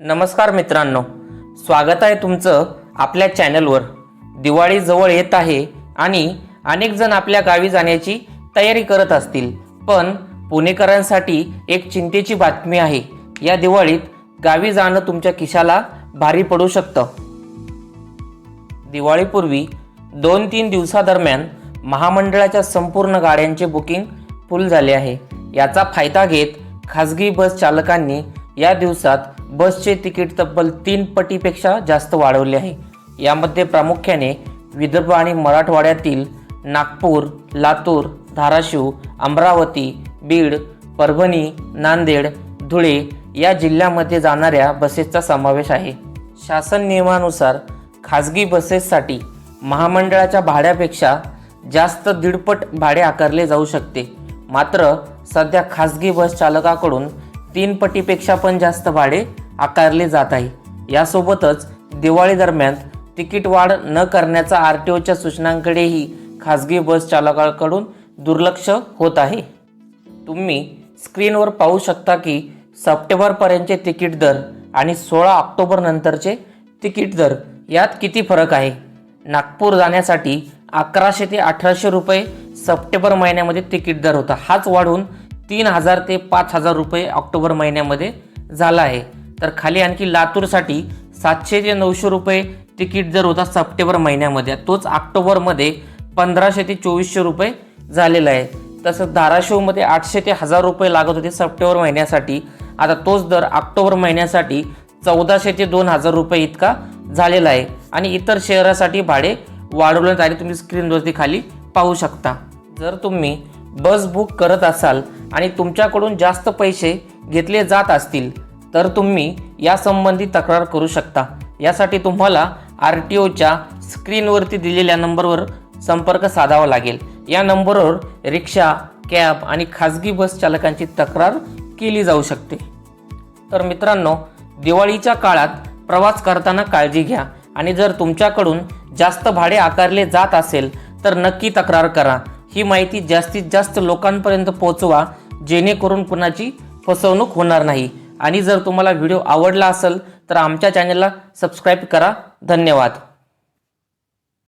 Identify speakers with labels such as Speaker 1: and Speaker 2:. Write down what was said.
Speaker 1: नमस्कार मित्रांनो स्वागत आहे तुमचं आपल्या चॅनलवर. दिवाळी जवळ येत आहे आणि अनेक जण आपल्या गावी जाण्याची तयारी करत असतील. पण पुणेकरांसाठी एक चिंतेची बातमी आहे. या दिवाळीत गावी जाणं तुमच्या खिशाला भारी पडू शकतं. दिवाळीपूर्वी दोन तीन दिवसादरम्यान महामंडळाच्या संपूर्ण गाड्यांचे बुकिंग फुल झाले आहे. याचा फायदा घेत खाजगी बस चालकांनी या दिवसात बसचे तिकीट तब्बल तीन पटीपेक्षा जास्त वाढवले आहे. यामध्ये प्रामुख्याने विदर्भ आणि मराठवाड्यातील नागपूर लातूर धाराशिव अमरावती बीड परभणी नांदेड धुळे या जिल्ह्यामध्ये जाणाऱ्या बसेसचा समावेश आहे. शासन नियमानुसार खाजगी बसेससाठी महामंडळाच्या भाड्यापेक्षा जास्त दीडपट भाडे आकारले जाऊ शकते. मात्र सध्या खाजगी बस चालकाकडून तीन पटीपेक्षा पण जास्त भाडे आकारले जात आहे. यासोबतच दिवाळी दरम्यान तिकीट वाढ न करण्याचा आर टी ओच्या सूचनांकडेही खाजगी बस चालकाकडून दुर्लक्ष होत आहे. तुम्ही स्क्रीनवर पाहू शकता की सप्टेंबरपर्यंतचे तिकीट दर आणि सोळा ऑक्टोबर नंतरचे तिकीट दर यात किती फरक आहे? नागपूर जाण्यासाठी अकराशे ते अठराशे रुपये सप्टेंबर महिन्यामध्ये तिकीट दर होता. हाच वाढून तीन हजार ते पाच हजार रुपये ऑक्टोबर महिन्यामध्ये झाला आहे. तर खाली आणखी लातूरसाठी सातशे ते नऊशे रुपये तिकीट जर होता सप्टेंबर महिन्यामध्ये तोच ऑक्टोबरमध्ये पंधराशे ते चोवीसशे रुपये झालेला आहे. तसंच धाराशिवमध्ये आठशे ते हजार रुपये लागत होते सप्टेंबर महिन्यासाठी. आता तोच दर ऑक्टोबर महिन्यासाठी चौदाशे ते दोन हजार रुपये इतका झालेला आहे. आणि इतर शहरासाठी भाडे वाढवण्यात आले तुम्ही स्क्रीनवरती खाली पाहू शकता. जर तुम्ही बस बुक करत असाल आणि तुमच्याकडून जास्त पैसे घेतले जात असतील तर तुम्ही यासंबंधी तक्रार करू शकता. यासाठी तुम्हाला आर टी ओच्या स्क्रीनवरती दिलेल्या नंबरवर संपर्क साधावा लागेल. या नंबरवर रिक्षा कॅब आणि खाजगी बस चालकांची तक्रार केली जाऊ शकते. तर मित्रांनो दिवाळीच्या काळात प्रवास करताना काळजी घ्या आणि जर तुमच्याकडून जास्त भाडे आकारले जात असेल तर नक्की तक्रार करा. ही माहिती जास्तीत जास्त लोकांपर्यंत पोहोचवा जेणेकरून कुणाची फसवणूक होणार नाही. आणि जर तुम्हाला व्हिडिओ आवडला असेल तर आमच्या चॅनलला सबस्क्राईब करा. धन्यवाद.